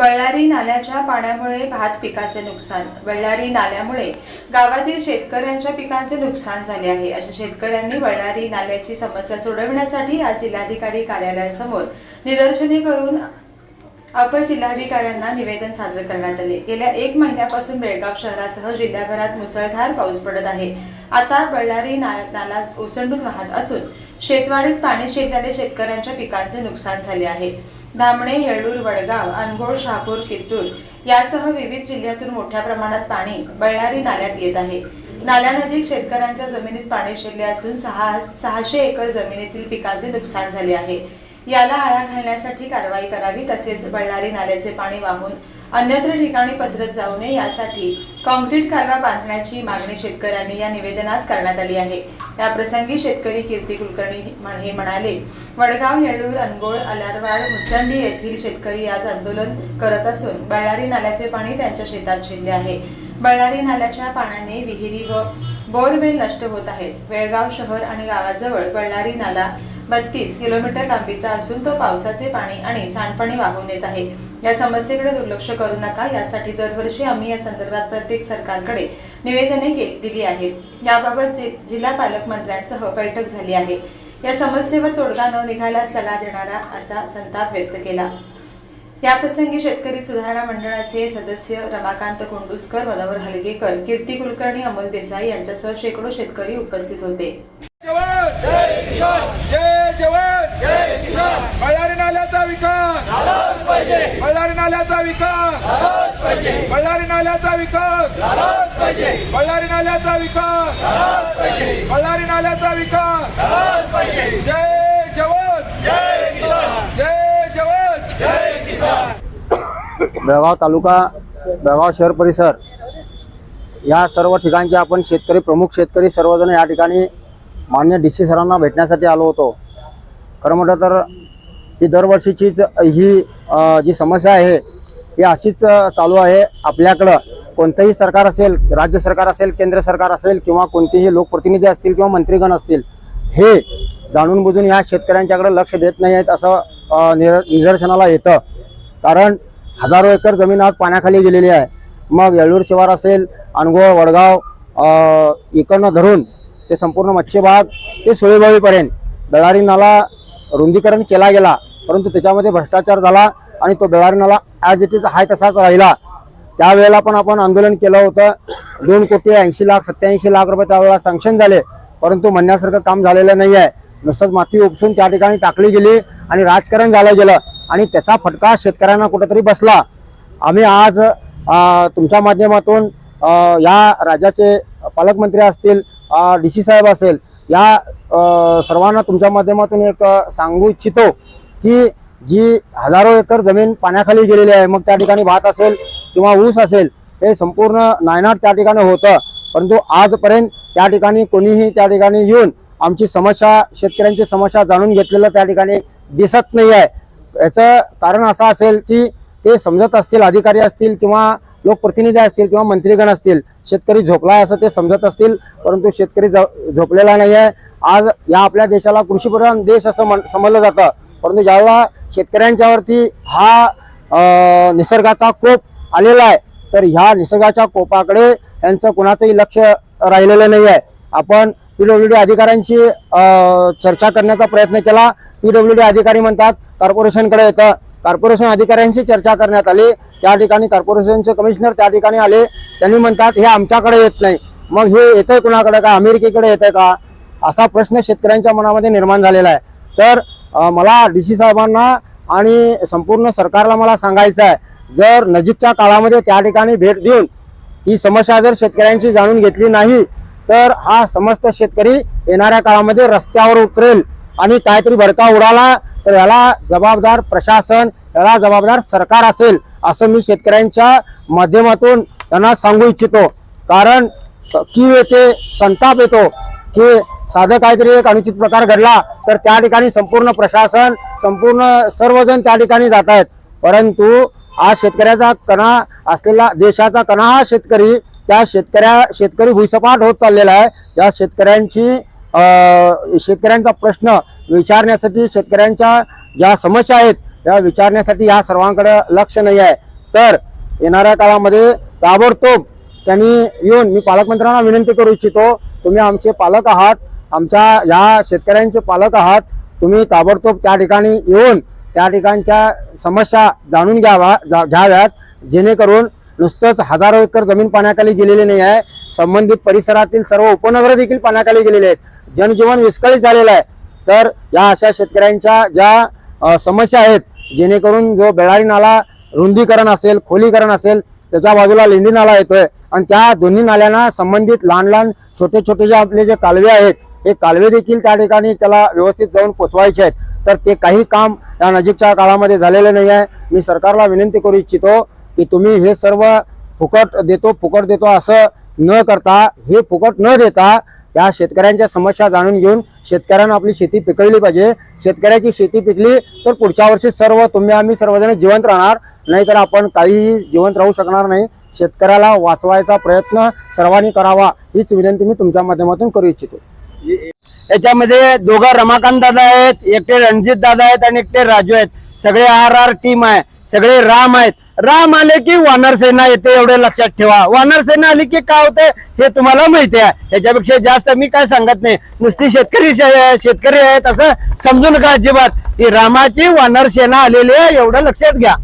बळ्ळारी नाल्याच्या पाण्यामुळे भात पिकाचे नुकसान. बळ्ळारी नाल्यामुळे गावातील शेतकऱ्यांच्या पिकांचे नुकसान झाले आहे. अशा शेतकऱ्यांनी बळ्ळारी नाल्याची समस्या सोडवण्यासाठी आज जिल्हाधिकारी कार्यालयासमोर निदर्शने करून अपर जिल्हाधिकाऱ्यांना निवेदन सादर करण्यात आले. गेल्या एक महिन्यापासून बेळगाव शहरासह जिल्ह्याभरात मुसळधार पाऊस पडत आहे. आता बळ्ळारी नाला ओसंडून वाहत असून शेतवाडीत पाणी शिरल्याने शेतकऱ्यांच्या पिकांचे नुकसान झाले आहे. धामणे येळूर वडगाव अनगोळ शहापूर कित्तूर यासह विविध जिल्ह्यातून मोठ्या प्रमाणात पाणी बळ्ळारी नाल्यात येत आहे. नाल्यानजीक शेतकऱ्यांच्या जमिनीत पाणी शिरले असून सहा सहाशे एकर जमिनीतील पिकांचे नुकसान झाले आहे. याला आळा घालण्यासाठी कारवाई करावी तसेच बळ्ळारी नाल्याचे पाणी वाहून अन्यत्र ठिकाणी पसरत जाऊ नये यासाठी कॉन्क्रीट कालवा बांधण्याची मागणी शेतकऱ्यांनी या निवेदनात करण्यात आली आहे. या प्रसंगी शेतकरी कीर्ती कुलकर्णी हे म्हणाले वडगाव येळूर अनगोळ अलारवाड मुचंडी येथील शेतकरी आज आंदोलन करत असून बळ्ळारी नाल्याचे पाणी त्यांच्या शेतात शिरले आहे. बळ्ळारी नाल्याच्या पाण्याने विहिरी व बोरवेल नष्ट होत आहेत. वेळगाव शहर आणि गावाजवळ बळ्ळारी नाला बत्तीस किलोमीटर लांबीचा असून तो पावसाचे पाणी आणि सांडपाणी वाहून येत आहे. या समस्येकडे दुर्लक्ष करू नका यासाठी दरवर्षी आम्ही या संदर्भात प्रत्येक सरकारकडे निवेदने दिली आहेत. याबाबत जि- जिल्हा पालकमंत्र्यांसह बैठक झाली आहे. या समस्येवर तोडगा न निघाल्यास लढा देणारा असा संताप व्यक्त केला. याप्रसंगी शेतकरी सुधारणा मंडळाचे सदस्य रमाकांत कोंडुसकर मनोहर हलगेकर कीर्ती कुलकर्णी अमोल देसाई यांच्यासह शेकडो शेतकरी उपस्थित होते जवान जय किसान जय जवान जय किसान बळ्ळारी नाल्याचा विकास झालाच बळ्ळारी नाल्याचा विकास. बळ्ळारी नाल्याचा विकास. बळ्ळारी नाल्याचा विकास. बळ्ळारी नाल्याचा विकास. जय जवान. जय किसान. जय जवान. जय किसान. बेळगाव तालुका बेळगाव शहर परिसर. या सर्व ठिकाणचे आपण शेतकरी प्रमुख शेतकरी सर्वजण या ठिकाणी मान्य डी सी सरांना भेटण्यासाठी आलो होतो. खरं म्हटलं तर ही दरवर्षीचीच ही जी समस्या आहे ही अशीच चालू आहे. आपल्याकडं कोणतंही सरकार असेल राज्य सरकार असेल केंद्र सरकार असेल किंवा कोणतेही लोकप्रतिनिधी असतील किंवा मंत्रीगण असतील हे जाणून बुजून ह्या शेतकऱ्यांच्याकडे लक्ष देत नाही आहेत असं निर- निदर्शनाला येतं. कारण हजारो एकर जमीन आज पाण्याखाली गेलेली आहे. मग येळूर शिवार असेल अनगोळ वडगाव इकडनं धरून ते संपूर्ण मच्छीबाग ते सुळेबावीपर्यंत दळारी नाला रुंदीकरण केला गेला. परंतु त्याच्यामध्ये भ्रष्टाचार झाला आणि तो बेळारणाला ॲज इट इज हाय तसाच राहिला. त्यावेळेला पण आपण आंदोलन केलं होतं. दोन कोटी ऐंशी लाख सत्याऐंशी लाख रुपये त्यावेळेला सँक्शन झाले. परंतु म्हणण्यासारखं काम झालेलं नाही आहे नुसतंच माती उपसून त्या ठिकाणी टाकली गेली आणि राजकारण झालं गेलं. आणि त्याचा फटका शेतकऱ्यांना कुठेतरी बसला. आम्ही आज तुमच्या माध्यमातून या राज्याचे पालकमंत्री असतील डी सी साहेब असेल या सर्वांना तुमच्या माध्यमातून एक सांगू इच्छितो. की जी हजारो एकर जमीन पाण्याखाली गेलेली आहे मग त्या ठिकाणी भात असेल किंवा ऊस असेल हे संपूर्ण नायनाट त्या ठिकाणी होतं. परंतु आजपर्यंत त्या ठिकाणी कोणीही त्या ठिकाणी येऊन आमची समस्या शेतकऱ्यांची समस्या जाणून घेतलेलं त्या ठिकाणी दिसत नाही आहे. याचं कारण असं असेल की ते समजत असतील अधिकारी असतील किंवा लोकप्रतिनिधी असतील किंवा मंत्रीगण असतील शेतकरी झोपला आहे असं ते समजत असतील परंतु शेतकरी झ- झोपलेला नाही आहे आज या आपल्या देशाला कृषीप्रधान देश असं म्हण समजलं जातं. परंतु ज्यावेळेला शेतकऱ्यांच्यावरती हा निसर्गाचा कोप आलेला आहे तर ह्या निसर्गाच्या कोपाकडे यांचं कुणाचंही लक्ष राहिलेलं नाही आहे. आपण पी डब्ल्यू डी अधिकाऱ्यांशी चर्चा करण्याचा प्रयत्न केला. पी डब्ल्यू डी अधिकारी म्हणतात कॉर्पोरेशनकडे येतं. कॉर्पोरेशन अधिकाऱ्यांशी चर्चा करण्यात आली. त्या ठिकाणी कॉर्पोरेशनचे कमिशनर त्या ठिकाणी आले. त्यांनी म्हणतात हे आमच्याकडे येत नाही. मग हे येतंय कुणाकडे का? अमेरिकेकडे येतंय का? असा प्रश्न शेतकऱ्यांच्या मनामध्ये निर्माण झालेला आहे. तर मला डी सी साहेबांना आणि संपूर्ण सरकारला मला सांगायचं आहे जर नजीकच्या काळामध्ये त्या ठिकाणी भेट देऊन ही समस्या जर शेतकऱ्यांची जाणून घेतली नाही तर हा समस्त शेतकरी येणाऱ्या काळामध्ये रस्त्यावर उतरेल आणि काहीतरी भडका उडाला तर याला जबाबदार प्रशासन याला जबाबदार सरकार असेल असं मी शेतकऱ्यांच्या माध्यमातून त्यांना सांगू इच्छितो. कारण कीव येते संताप येतो की साधं काहीतरी एक अनुचित प्रकार घडला तर त्या ठिकाणी संपूर्ण प्रशासन संपूर्ण सर्वजण त्या ठिकाणी जात आहेत. परंतु आज शेतकऱ्याचा कणा असलेला देशाचा कणा हा शेतकरी त्या शेतकऱ्या शेतकरी भुईसपाट होत चाललेला आहे. या शेतकऱ्यांची शेतकऱ्यांचा प्रश्न विचारण्यासाठी शेतकऱ्यांच्या ज्या समस्या आहेत त्या विचारण्यासाठी या सर्वांकडे लक्ष नाही आहे. तर येणाऱ्या काळामध्ये ताबडतोब त्यांनी येऊन मी पालकमंत्र्यांना विनंती करू इच्छितो तुम्ही आमचे पालक आहात. आमच्या या शेतकऱ्यांचे पालक आहात. तुम्ही ताबडतोब त्या ठिकाणी येऊन त्या ठिकाणच्या समस्या जाणून घ्यावा जा- घ्याव्यात. जेणेकरून नुसतंच हजारो एकर जमीन पाण्याखाली गेलेली नाही आहे. संबंधित परिसरातील सर्व उपनगर देखील पाण्याखाली गेलेले आहेत. जनजीवन विस्कळीत झालेलं आहे. तर या अशा शेतकऱ्यांच्या ज्या समस्या आहेत जेणेकरून जो बेळारी नाला रुंदीकरण असेल खोलीकरण असेल त्याच्या बाजूला लेंडी नाला येतोय. आणि त्या दोन्ही नाल्यांना संबंधित लहान लहान छोटे छोटे जे आपले जे कालवे आहेत हे कालवे देखील त्या ठिकाणी त्याला व्यवस्थित जाऊन पोचवायचे आहेत. तर ते काही काम या नजीकच्या काळामध्ये झालेलं नाही आहे. मी सरकारला विनंती करू इच्छितो की तुम्ही हे सर्व फुकट देतो फुकट देतो असं न करता हे फुकट न देता या शेतकऱ्यांच्या समस्या जाणून घेऊन शेतकऱ्यांना आपली शेती पिकवली पाहिजे. शेतकऱ्याची शेती पिकली तर पुढच्या वर्षी सर्व तुम्ही आम्ही सर्वजण जिवंत राहणार. नाहीतर आपण काहीही जिवंत राहू शकणार नाही. शेतकऱ्याला वाचवायचा प्रयत्न सर्वांनी करावा हीच विनंती मी तुमच्या माध्यमातून करू इच्छितो. याच्यामध्ये दोघं रमाकांत दादा आहेत एकटे रणजित दादा आहेत आणि एकटे राजू आहेत. सगळे आर आर टीम आहे सगळे राम आहेत. राम आले की वानर सेना येते एवढे लक्षात ठेवा. वानर सेना आली की काय होते हे तुम्हाला माहिती आहे. याच्यापेक्षा जास्त मी काय सांगत नाही. नुसती शेतकरी शेतकरी आहेत असं समजू नका अजिबात. ही रामाची वानर सेना आलेली आहे एवढं लक्षात घ्या.